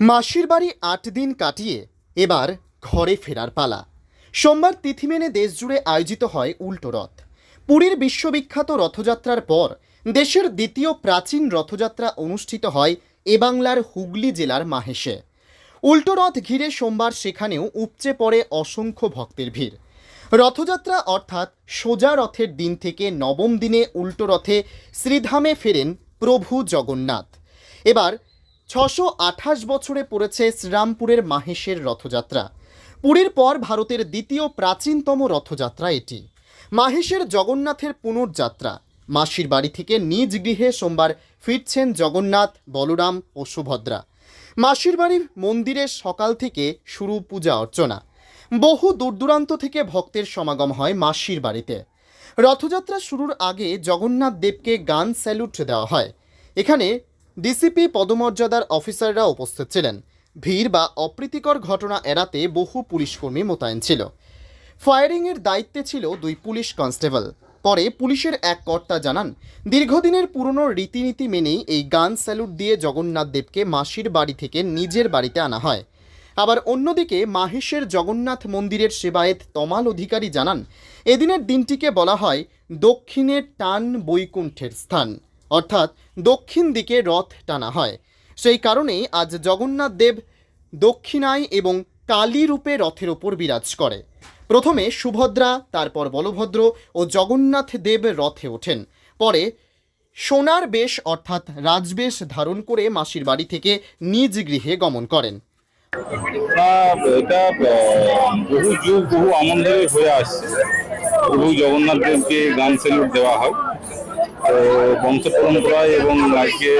মাসির বাড়ি আট দিন কাটিয়ে এবার ঘরে ফেরার পালা। সোমবার তিথি মেনে দেশজুড়ে আয়োজিত হয় উল্টো রথ। পুরীর বিশ্ববিখ্যাত রথযাত্রার পর দেশের দ্বিতীয় প্রাচীন রথযাত্রা অনুষ্ঠিত হয় এ বাংলার হুগলি জেলার মাহেশে। উল্টো রথ ঘিরে সোমবার সেখানেও উপচে পড়ে অসংখ্য ভক্তের ভিড়। রথযাত্রা অর্থাৎ সোজা রথের দিন থেকে নবম দিনে উল্টো রথে শ্রীধামে ফেরেন প্রভু জগন্নাথ। এবার ছশো আঠাশ বছরে পড়েছে শ্রীরামপুরের মাহেশের রথযাত্রা। পুরীর পর ভারতের দ্বিতীয় প্রাচীনতম রথযাত্রা এটি। মাহেশের জগন্নাথের পুনর্যাত্রা। মাসির বাড়ি থেকে নিজ গৃহে সোমবার ফিরছেন জগন্নাথ, বলরাম ও সুভদ্রা। মাসির বাড়ির মন্দিরে সকাল থেকে শুরু পূজা অর্চনা। বহু দূরদূরান্ত থেকে ভক্তের সমাগম হয় মাসির বাড়িতে। রথযাত্রা শুরুর আগে জগন্নাথ দেবকে গান স্যালুট দেওয়া হয়। এখানে ডিসিপি পদমর্যাদার অফিসাররা উপস্থিত ছিলেন। ভিড় বা অপ্রীতিকর ঘটনা এড়াতে বহু পুলিশকর্মী মোতায়েন ছিল। ফায়ারিংয়ের দায়িত্বে ছিল দুই পুলিশ কনস্টেবল। পরে পুলিশের এক কর্তা জানান, দীর্ঘদিনের পুরনো রীতিনীতি মেনেই এই গান স্যালুট দিয়ে জগন্নাথ দেবকে মাসির বাড়ি থেকে নিজের বাড়িতে আনা হয়। আবার অন্যদিকে মাহেশের জগন্নাথ মন্দিরের সেবায়েত তমাল অধিকারী জানান, এদিনের দিনটিকে বলা হয় দক্ষিণের টান বৈকুণ্ঠের স্থান। অর্থাৎ দক্ষিণ দিকে রথ টানা হয়। সেই কারণেই আজ জগন্নাথ দেব দক্ষিণায় এবং কালী রূপে রথের ওপর বিরাজ করে। প্রথমে সুভদ্রা, তারপর বলভদ্র ও জগন্নাথ দেব রথে ওঠেন। পরে সোনার বেশ অর্থাৎ রাজবেশ ধারণ করে মাসির বাড়ি থেকে নিজ গৃহে গমন করেন। এটা বহু যুগ বহু আমল হয়ে আসছে। প্রভু জগন্নাথ দেবকে গান স্যালুট দেওয়া হয়। তো বংশ পরম্পরায় এবং আজকে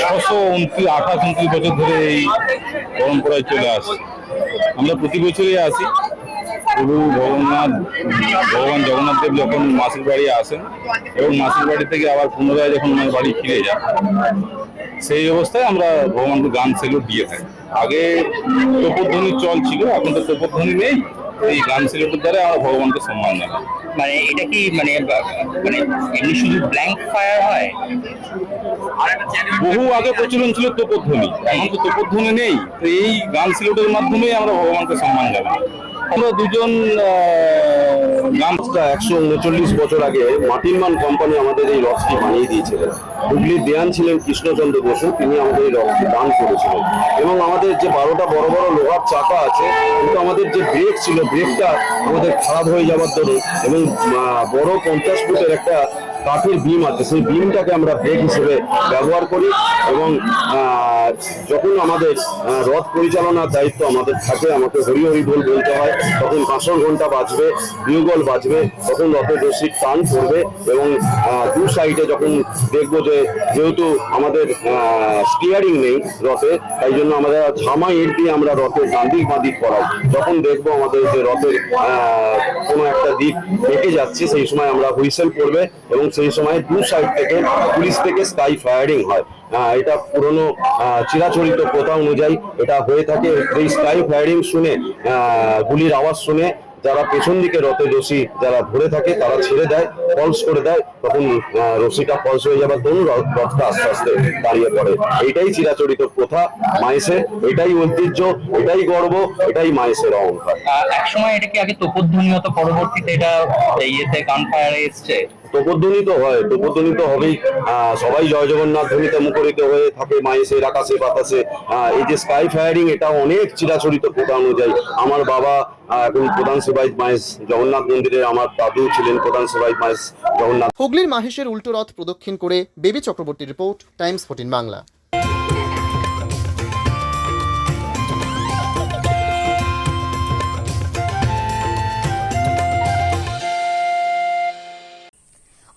ছশো উনত্রিশ, আঠাশ উনত্রিশ বছর ধরে এই পরম্পরায় চলে আসে আমরা প্রতি বছরই আসি। প্রভু জগন্নাথ ভগবান জগন্নাথ দেব যখন মাসির বাড়ি আসেন এবং মাসির বাড়ি থেকে আবার পুনরায় যখন ওনার বাড়ি ফিরে যান, সেই অবস্থায় আমরা ভগবানকে গান সেগুলো দিয়ে থাকি। আগে তোপধ্বনির চল ছিল, এখন তো তোপধ্বনি নেই। এই গান সিলেটের দ্বারা আমরা ভগবানকে সম্মান জানাই। মানে এটা কি মানে মানে এমনি শুধু ব্ল্যাঙ্ক ফায়ার হয়? বহু আগে প্রচলন ছিল তোপধ্বনি। এখন তো তোপধ্বনি নেই। তো এই গান সিলেটের মাধ্যমে আমরা ভগবানকে সম্মান জানাই। আমরা দুজন আহ, একশো উনচল্লিশ বছর আগে। মাটিরমান কোম্পানি আমাদের এই রথটি বানিয়ে দিয়েছিলেন হুগলির দেয়ান ছিলেন কৃষ্ণচন্দ্র বসু তিনি আমাদের এই রথটি দান করেছিলেন। এবং আমাদের যে বারোটা বড় বড় লোহার চাকা আছে কিন্তু আমাদের যে ব্রেক ছিল ব্রেকটা আমাদের খারাপ হয়ে যাওয়ার দরুন এবং বড় পঞ্চাশ ফুটের একটা কাঠের বিম আছে সেই বিমটাকে আমরা ব্রেক হিসেবে ব্যবহার করি এবং আহ, যখন আমাদের রথ পরিচালনার দায়িত্ব আমাদের থাকে আমাকে হরি হরি বল বলতে হয় তখন কাঁসর ঘণ্টা বাজবে বিউগল বাজবে তখন রথের রশির টান পড়বে এবং দু সাইডে যখন দেখব যে যেহেতু আমাদের স্টিয়ারিং নেই রথে তাই জন্য আমাদের ঝামা ইট দিয়ে আমরা রথের ডান দিক বাঁ দিক করাই। যখন দেখব আমাদের যে রথের কোনো একটা দিক বেঁকে যাচ্ছে সেই সময় আমরা হুইসেল পড়বে এবং সেই সময় দু সাইড থেকে পুলিশ থেকে স্কাই ফায়ারিং হয়। এটা পুরনো চিরাচরিত প্রথা অনুযায়ী এটা হয়ে থাকে। এই স্কাই ফায়ারিং শুনে গুলির আওয়াজ শুনে যারা পেছন দিকে রথের রশি যারা ধরে থাকে, তারা ছেড়ে দেয় ফলস করে দেয়, তখন রশিটা ফলস হয়ে যাবার দরুন রথ- রথটা আস্তে আস্তে দাঁড়িয়ে পড়ে। এটাই চিরাচরিত প্রথা মাইসের এটাই ঐতিহ্য, এটাই গর্ব, এটাই মাইসের অহংকার। এক সময় এটা কি আগে তোপধ্বনি হতো পরবর্তীতে এটা ইয়েতে গান ফায়ারে এসছে? তোপধ্বনি তো হয় তোপধ্বনি তো হবেই সবাই জয় জগন্নাথ ধ্বনিতে মুখরিত হয়ে থাকে মায়েসের আকাশে বাতাসে। এই যে স্কাই ফায়ারিং এটা অনেক চিরাচরিত প্রধান অনুযায়ী। আমার বাবা এখন প্রধান সেবায়িত মাইস জগন্নাথ মন্দিরে আমার দাদু ছিলেন প্রধান সেবায়িত মাইস জগন্নাথ। হুগলির মাহেশের উল্টো রথ প্রদক্ষিণ করে Baby Chakraborty report, Times fourteen Bangla.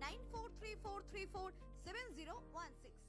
943434701